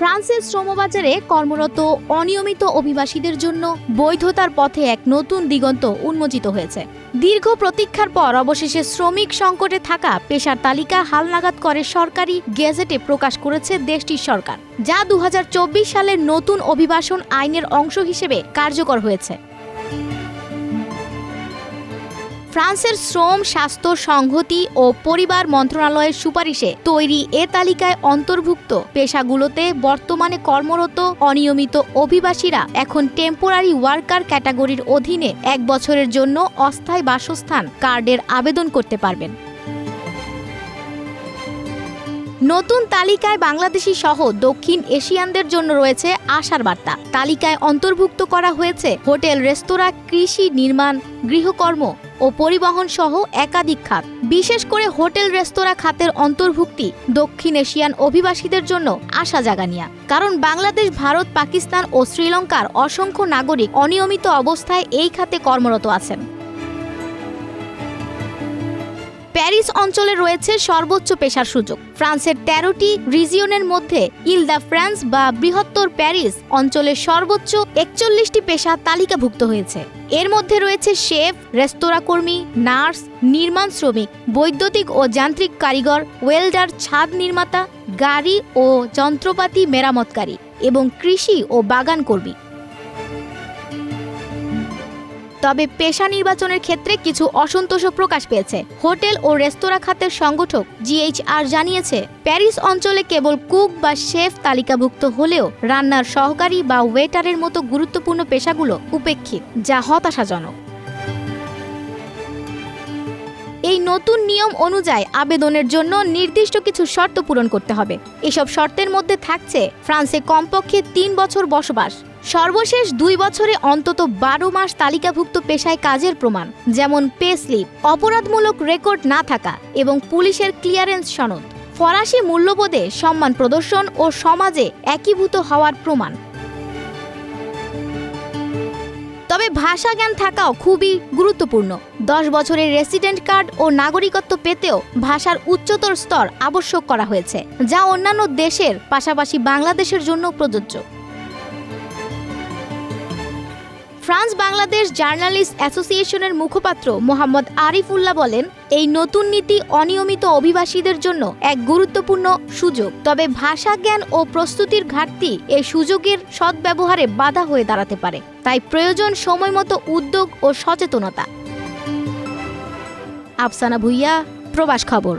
ফ্রান্সের শ্রমবাজারে কর্মরত অনিয়মিত অভিবাসীদের জন্য বৈধতার পথে এক নতুন দিগন্ত উন্মোচিত হয়েছে। দীর্ঘ প্রতীক্ষার পর অবশেষে শ্রমিক সংকটে থাকা পেশার তালিকা হালনাগাদ করে সরকারি গেজেটে প্রকাশ করেছে দেশটির সরকার, যা দু হাজার চব্বিশ সালের নতুন অভিবাসন আইনের অংশ হিসেবে কার্যকর হয়েছে। ফ্রান্সের শ্রম, স্বাস্থ্য, সংহতি ও পরিবার মন্ত্রণালয়ের সুপারিশে তৈরি এ তালিকায় অন্তর্ভুক্ত পেশাগুলোতে বর্তমানে কর্মরত অনিয়মিত অভিবাসীরা এখন টেম্পোরারি ওয়ার্কার ক্যাটাগরির অধীনে এক বছরের জন্য অস্থায়ী বাসস্থান কার্ডের আবেদন করতে পারবেন। নতুন তালিকায় বাংলাদেশি সহ দক্ষিণ এশিয়ানদের জন্য রয়েছে আশার বার্তা। তালিকায় অন্তর্ভুক্ত করা হয়েছে হোটেল, রেস্তোরাঁ, কৃষি নির্মাণ, গৃহকর্ম ও পরিবহন সহ একাধিক খাত। বিশেষ করে হোটেল, রেস্তোরাঁ খাতের অন্তর্ভুক্তি দক্ষিণ এশিয়ান অভিবাসীদের জন্য আশা জাগানিয়া। কারণ বাংলাদেশ, ভারত, পাকিস্তান ও শ্রীলঙ্কার অসংখ্য নাগরিক অনিয়মিত অবস্থায় এই খাতে কর্মরত আছেন। প্যারিস অঞ্চলে রয়েছে সর্বোচ্চ পেশার সুযোগ। ফ্রান্সের তেরোটি রিজিয়নের মধ্যে ইল দ্য ফ্রান্স বা বৃহত্তর প্যারিস অঞ্চলের সর্বোচ্চ একচল্লিশটি পেশা তালিকাভুক্ত হয়েছে। এর মধ্যে রয়েছে শেফ রেস্তোরাঁ কর্মী নার্স, নির্মাণ শ্রমিক, বৈদ্যুতিক ও যান্ত্রিক কারিগর, ওয়েল্ডার, ছাদ নির্মাতা, গাড়ি ও যন্ত্রপাতি মেরামতকারী এবং কৃষি ও বাগান কর্মী তবে পেশা নির্বাচনের ক্ষেত্রে কিছু অসন্তোষও প্রকাশ পেয়েছে। হোটেল ও রেস্তোরাঁ খাতের সংগঠক জিএইচআর জানিয়েছে, প্যারিস অঞ্চলে কেবল কুক বা শেফ তালিকাভুক্ত হলেও রান্নার সহকারী বা ওয়েটারের মতো গুরুত্বপূর্ণ পেশাগুলো উপেক্ষিত, যা হতাশাজনক। এই নতুন নিয়ম অনুযায়ী আবেদনের জন্য নির্দিষ্ট কিছু শর্ত পূরণ করতে হবে। এসব শর্তের মধ্যে থাকছে, ফ্রান্সে কমপক্ষে তিন বছর বসবাস। সর্বশেষ দুই বছরে অন্তত বারো মাস তালিকাভুক্ত পেশায় কাজের প্রমাণ, যেমন পে স্লিপ, অপরাধমূলক রেকর্ড না থাকা এবং পুলিশের ক্লিয়ারেন্স সনদ। ফরাসি মূল্যবোধে সম্মান প্রদর্শন ও সমাজে একীভূত হওয়ার প্রমাণ। তবে ভাষা জ্ঞান থাকাও খুবই গুরুত্বপূর্ণ। দশ বছরের রেসিডেন্ট কার্ড ও নাগরিকত্ব পেতেও ভাষার উচ্চতর স্তর আবশ্যক করা হয়েছে, যা অন্যান্য দেশের পাশাপাশি বাংলাদেশের জন্য প্রযোজ্য। ফ্রান্স বাংলাদেশ জার্নালিস্ট অ্যাসোসিয়েশনের মুখপাত্র মোহাম্মদ আরিফুল্লাহ বলেন, এই নতুন নীতি অনিয়মিত অভিবাসীদের জন্য এক গুরুত্বপূর্ণ সুযোগ। তবে ভাষা, জ্ঞান ও প্রস্তুতির ঘাটতি এই সুযোগের সদ্ব্যবহারে বাধা হয়ে দাঁড়াতে পারে। তাই প্রয়োজন সময়মতো উদ্যোগ ও সচেতনতা। আফসানা ভুইয়া, প্রবাস খবর।